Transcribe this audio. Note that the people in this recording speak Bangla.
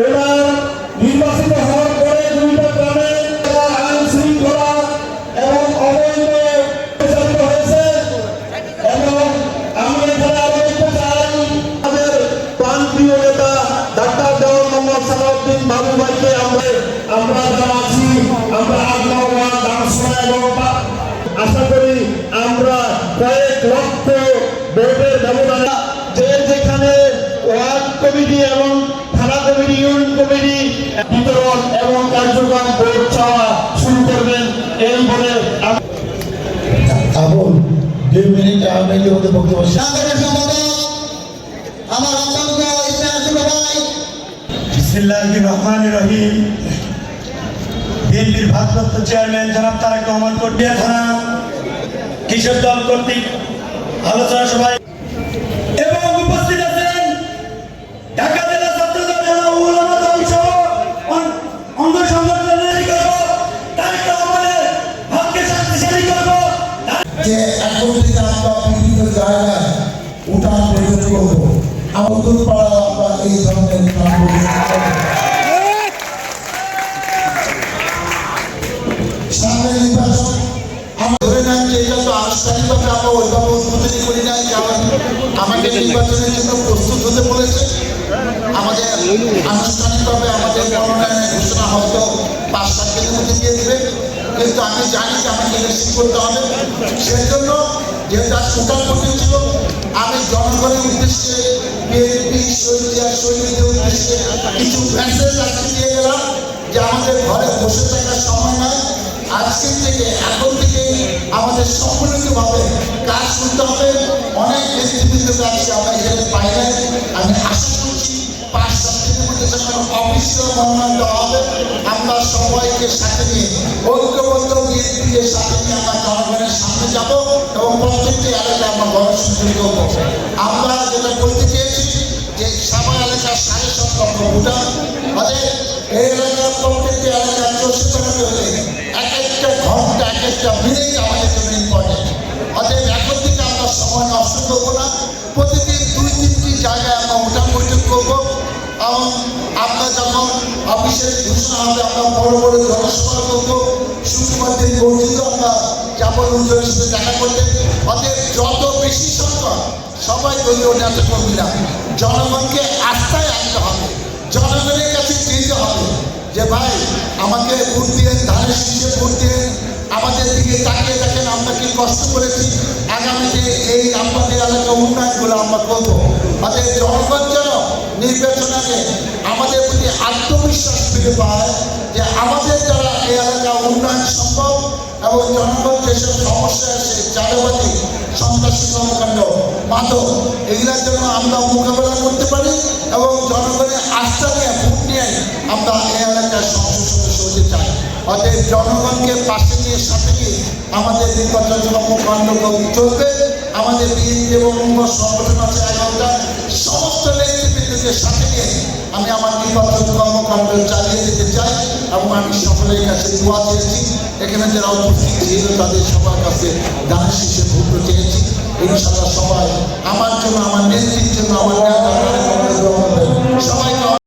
এবার নির্বাচিত হওয়ার পরে দুইটা গ্রামে আইন শৃঙ্খলা এবং অবৈধ পরিচালিত হয়েছে। এবং আমি এখানে আরও দেখতে চাই, আমাদের প্রাণপ্রিয় নেতা ডাক্তার দেওয়ান মোহাম্মদ সালাউদ্দিন বাবু ভাইকে আমরা আমরা যারা আছি, আমরা আগ্রহবান দামসোনা এবং আশা করি আমরা কয়েক লক্ষ ভোটের যে যেখানে ওয়ার্ড কমিটি এবং থানা কমিটি ইউনিয়ন কমিটি বিতরণ এবং কার্যক্রম ভোট চাওয়া শুরু করবেন এই বলে আবুল দুই মিনিট আমি মধ্যে বক্তব্য সাংগঠনিক সম্পাদক আমার অত্যন্ত ইতিহাসিক ভাই। বিসমিল্লাহির রহমানির রহিম বিএনপির ভারপ্রাপ্ত চেয়ারম্যান জনাব তারেক রহমান কোটিয়া থানা কৃষক দল কর্তৃক আলোচনা সভায় যে থেকে আমরা বিভিন্ন জায়গায় উঠান বৈঠক করব। আমাদের পাড়া আমরা এই ধরনের উঠান আমরা তো আমরা নাই আমাকে প্রস্তুত হতে আমাদের আনুষ্ঠানিকভাবে আমাদের মনোনয়নের ঘোষণা হয়তো পাঁচ সাত দিনের মধ্যে দিয়ে দেবে। কিন্তু আমি জানি যে আমাকে ইলেকশন করতে হবে। সেই জন্য যেহেতু আজ টোটাল ভোটিং ছিল, আমি জনগণের উদ্দেশ্যে বিএনপি শহীদিয়া শহীদদের উদ্দেশ্যে কিছু মেসেজ আজকে দিয়ে গেলাম যে আমাদের ঘরে বসে থাকার সময় নয় আজকের থেকে, এখন থেকে আমাদের সম্মিলিতভাবে কাজ করতে হবে। অনেক নেতৃবৃন্দ আছে আমরা এখানে পাই নাই। আমি আশা করছি অফিসিয়াল মনোনয়ন দেওয়া হবে, আমরা সবাইকে সাথে নিয়ে, ঐক্যবদ্ধ বিএনপিকে সাথে নিয়ে আমরা জনগণের সামনে যাব এবং প্রত্যেকটি এলাকায় আমরা শুরু করব। আমরা যেটা বলতে চেয়েছি যে সামা এলাকার সাড়ে সাত লক্ষ ভোটার অতএব এই এলাকার প্রত্যেকটি এলাকার চষে বেড়াতে হলে এক একটা ঘণ্টা, এক একটা মিনিট আমাদের জন্য ইম্পর্টেন্ট অতএব এখন থেকে আমরা সময় নষ্ট করব না। প্রতিদিন দুই তিনটি জায়গায় আমরা ওঠা বৈঠক করব। এবং আমরা যখন অফিসের ঘোষণা হবে, আমরা বড় বড় জনসভা করব। শুক্রবার দিন আমরা যাব লোকজনের সাথে দেখা করতে। অতএব যত বেশি সংখ্যক সবাই দলীয় নেতা জনগণকে আস্থায় আনতে হবে, জনগণের কাছে যেতে হবে যে, ভাই, আমাকে ভোট দিয়ে, ধানের শীষে ভোট দিয়ে আমাদের দিকে তাকিয়ে দেখেন আমরা কি কষ্ট করেছি। আগামীতে এই আমাদের এলাকা উন্নয়নগুলো আমরা করব। অতএব জনগণ যেন নির্বাচন আমাদের প্রতি আত্মবিশ্বাস ফিরে পায় যে আমাদের দ্বারা এই এলাকা উন্নয়ন সম্ভব এবং জনগণ যেসব সমস্যা আছে চাঁদাবাদী সন্ত্রাসী কর্মকাণ্ড, মাদক, এগুলোর জন্য আমরা মোকাবেলা করতে পারি এবং জনগণের আস্থা নিয়ে, ভোট নিয়ে আমরা এই এলাকার সংসদ সদস্য হতে চাই। অতএব জনগণকে পাশে নিয়ে সাথে নিয়ে আমাদের নির্বাচন কর্মকাণ্ড চলবে। আমাদের বিএনপি এবং সংগঠন আছে এগারোটা নেতৃবৃন্দকে সাথে নিয়ে আমি আমার নির্বাচন কর্মকাণ্ড চালিয়ে যেতে চাই এবং আমি সকলের কাছে দোয়া চেয়েছি। এখানে যারা উপস্থিত ছিল, তাদের সবার কাছে গান শেষে ভোট চেয়েছি। ইনশাল্লাহ সবাই আমার জন্য, আমার নেত্রীর জন্য, আমার